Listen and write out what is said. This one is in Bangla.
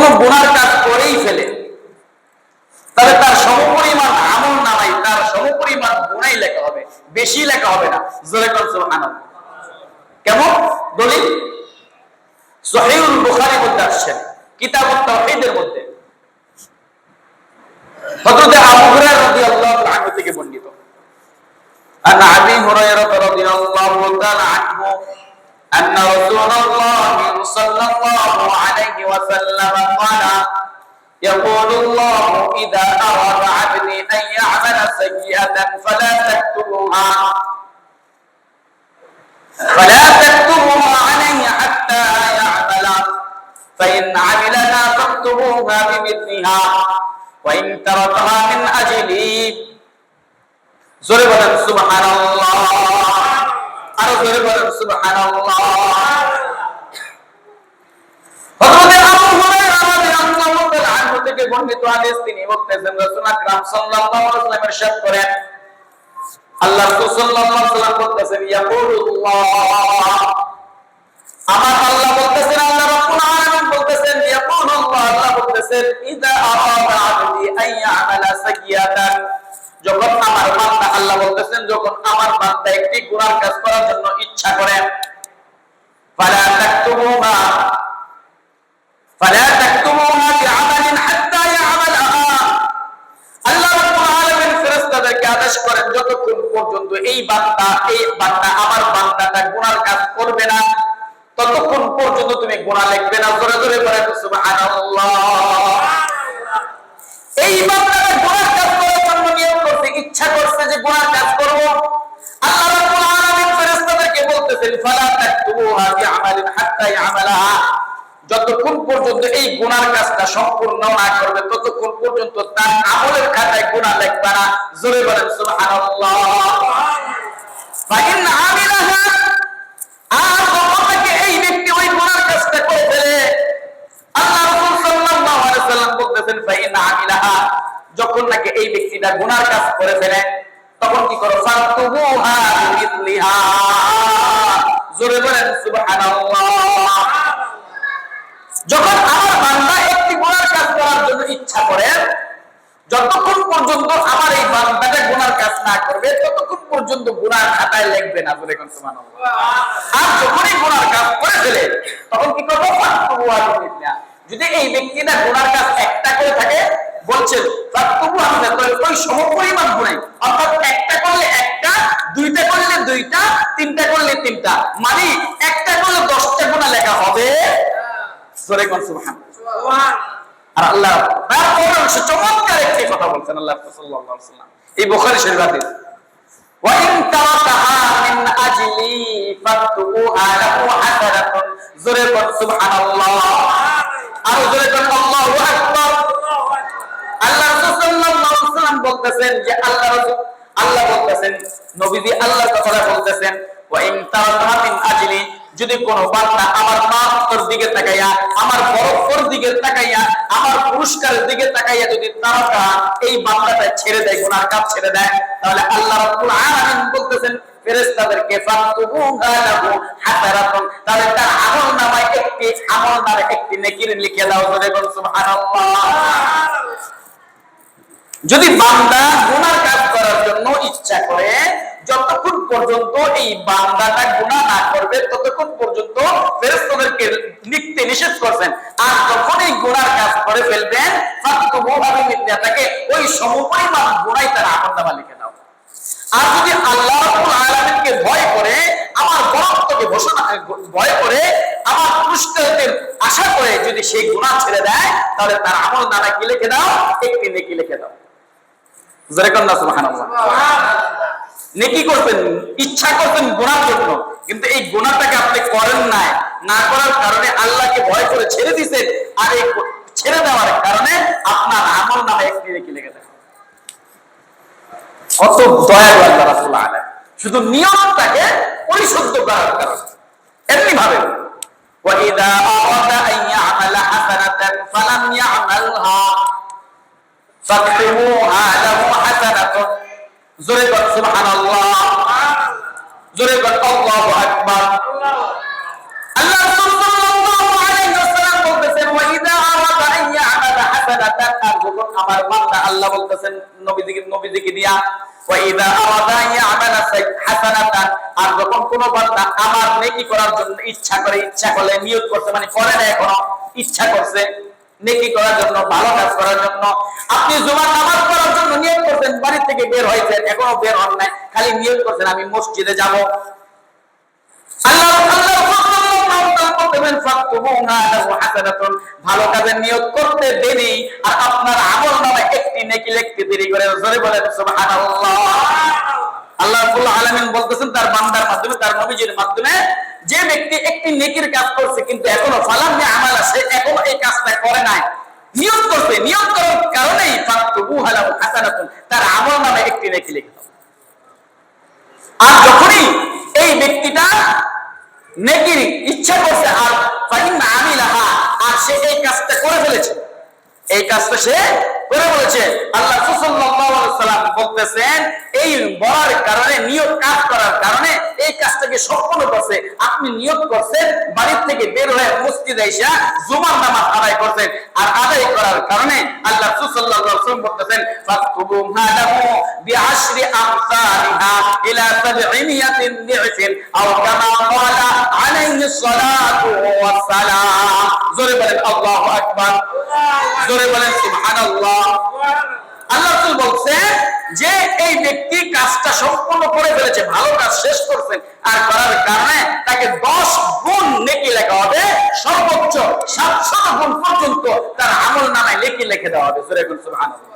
কোন গুনার কাজ করেই ফেলে তাহলে তার সমপরিমাণ আমল নামাই তার সমপরিমাণ গুণাই লেখা হবে বেশি লেখা হবে না জোরে কর সুবহানাল্লাহ কেমন দলিল সহিহুল বুখারীর মধ্যে আসছে কিতাবুত তাওহীদের মধ্যে হযরত আবু হুরায়রা রাদিয়াল্লাহু আনহু থেকে বর্ণিত عن ابي هريره رضي الله تعالى عنه ان رسول الله صلى الله عليه وسلم قال يقول الله إذا أراد عبدي أن يعمل سيئة فلا تكتبها. فلا تكتبها عليه حتى يعمل. فإن عملها فاكتبوها بمثلها وإن تركها من أجلي زربنا سبحان الله. أرى سبحان الله. করেন। আল্লাহ বলতেছেন যখন আমার আল্লাহ বলতেছেন, যখন আমার একটি কাজ করার জন্য ইচ্ছা করে ফালা তাকতুবুহা বিআমালিন হাত্তা ইয়ামালাহা আল্লাহ রাব্বুল আলামিন ফেরেশতাদেরকে আদেশ করেন, যতক্ষণ পর্যন্ত এই বান্দা এই বান্দা, আমার বান্দাটা গুনার কাজ করবে না, ততক্ষণ পর্যন্ত তুমি গুনাহ লিখবে না। জোরে জোরে বলেন, সুবহানাল্লাহ। এই বান্দাটা গুনার কাজ করার জন্য নিয়ম করছে, ইচ্ছা করছে যে গুনার কাজ করব। আল্লাহ রাব্বুল আলামিন ফেরেশতাদেরকে বলতেছেন, ফালা তাকতুবুহা বিআমালিন হাত্তা ইয়ামালাহা। যতক্ষণ পর্যন্ত এই গুনার কাজটা সম্পূর্ণ না করবে, ততক্ষণ পর্যন্ত তার আমলের খাতায় গুনাহ লিখবে না। জোরে বলেন, সুবহানাল্লাহ। করে আল্লাহ যখন নাকি এই ব্যক্তিটা কাজ করে ফেলে, তখন কি করো? বিমিসলিহা জোরে বলেন, সুবহানাল্লাহ। যখন আমার বান্দা একটি গুনার কাজ করার জন্য ইচ্ছা করে, যতক্ষণ পর্যন্ত আমার এই বান্দাটা গুনার কাজ না করবে, ততক্ষণ পর্যন্ত গুনার খাতায় লিখবে না বলে কোন সুবহানাল্লাহ আর যখনই গুনার কাজ করে ফেলে, তখন কি করব? যদি এই ব্যক্তিটা গুনার কাজ একটা করে থাকে বলছেন তবু আমি ওই সমপরিমাণ গুণাই অর্থাৎ একটা করলে একটা, দুইটা করলে দুইটা, তিনটা করলে তিনটা। মানে একটা করলে দশটা গুণা লেখা হবে। আল্লাহ তার আল্লাহ বলতেছেন যে আল্লাহ আল্লাহ বলতেছেন নবীজি আল্লাহর কথা বলতেছেন। ওয়া যদি কোন বান্দা আমার মাফের দিকে তাকাইয়া, আমার বরকতের দিকে তাকাইয়া, আমার পুরস্কারের দিকে তাকাইয়া যদি তারাকা এই বান্দাটা ছেড়ে দেয়, গুনার কাজ ছেড়ে দেয়, তাহলে আল্লাহ রাব্বুল আলামিন বলতেছেন, ফেরেশতাদেরকে তাহলে তার আমল নামায় একটি, আমল একটি নেকির লিখে দাও বল সুবহানাল্লাহ। যদি বান্দা গুনার কাজ করার জন্য ইচ্ছা করে পর্যন্ত এই বান্দাটা গুনাহ না করবে, ততক্ষণ পর্যন্ত ফেরেশতাদেরকে লিখতে নিষেধ করছেন। আর যখন এই গুনার কাজ করে ফেলবেন ফাকতুবুহা বিমিথলাকে ওই সমপরিমাণ গুনাই তার আমলনামা লিখে দাও আর যদি আল্লাহ আলামিনকে ভয় করে, আমার বরত্বকে ঘোষণা, ভয় করে, আমার পুরস্কারের আশা করে যদি সেই গুনাহ ছেড়ে দেয়, তাহলে তার আমল নামা কি লিখে দাও একটি নেকি লিখে দাও যেরকম না নেকি করবেন ইচ্ছা করবেন গুনার জন্য কিন্তু এই গুনাহটাকে আপনি করেন নাই না করার কারণে আল্লাহকে ভয় করে ছেড়ে দিয়েছেন আর এই ছেড়ে দেওয়ার কারণে আপনার আমল নামে একটি নেকি লিখে দেয় কত দয়া আল্লাহ রাসূল আলাইহি শুধু নিয়মটাকে পরিশুদ্ধ করার কারণে এমনি ভাবে وَإِذَا أَرَادَ أَن يَعْمَلَ حَسَنَةً فَلَمْ يَعْمَلْهَا فَاكْتُبُوهَا لَهُ حَسَنَةٌ জোরে বল সুবহানাল্লাহ জোরে আল্লাহু আকবার। আল্লাহ আমার করার জন্য ইচ্ছা করে, ইচ্ছা করলে নিয়ত করতে মানে করে না এখনও, ইচ্ছা করছে নেকি করার জন্য, ভালো কাজ করার জন্য। আপনি জুমার নামাজ পড়ার জন্য নিয়ত করছেন, বাড়ি থেকে বের হয়েছেন, এখনও বের হন নাই, খালি নিয়ত করছেন, আমি মসজিদে যাব। ভালো কাজের নিয়ত করতে দেরি, আর আপনার আমল নামে একটি নেকি লিখতে দেরি করে, জোরে বলেন, সুবহানাল্লাহ। আল্লাহ আলামিন বলতেছেন, তার বান্দার মাধ্যমে, তার নবীজির মাধ্যমে যে ব্যক্তি একটি নেকির কাজ করছে, কিন্তু এখনও ফালাম নে আমালা, সে এখনও এই কাজটা করে নাই নিয়ত করছে নিয়ত করার কারণেই লাহু তার আমল নামে একটি নেকি লিখতে। আর যখনই এই ব্যক্তিটা নেকির ইচ্ছা করছে, আর ফাইন আমিলাহা, আর সে এই কাজটা করে ফেলেছে, এই কাজটা সে করে বলেছে, আল্লাহ সাল্লাম বলতেছেন, এই বলার কারণে নিয়ত কাজ করার কারণে এই কাজটাকে সম্পন্ন করছে। আপনি নিয়ত করছেন বাড়ি থেকে বের হয়ে মসজিদে এসে জুমার নামাজ আদায় করছেন। আর আদায় করার কারণে আল্লাহ সাল্লাম বলতেছেন জোরে বলেন, আল্লাহু আকবার। জোরে বলেন, সুবহানাল্লাহ। আল্লাহ বলছেন যে এই ব্যক্তি কাজটা সম্পূর্ণ করে ফেলেছে, ভালো কাজ শেষ করছেন আর করার কারণে তাকে 10 গুণ নেকি লেখা হবে, সর্বোচ্চ 700 গুণ পর্যন্ত তার আমল নামায় নেকি লিখে দেওয়া হবে। জোরে বলেন, সুবহানাল্লাহ।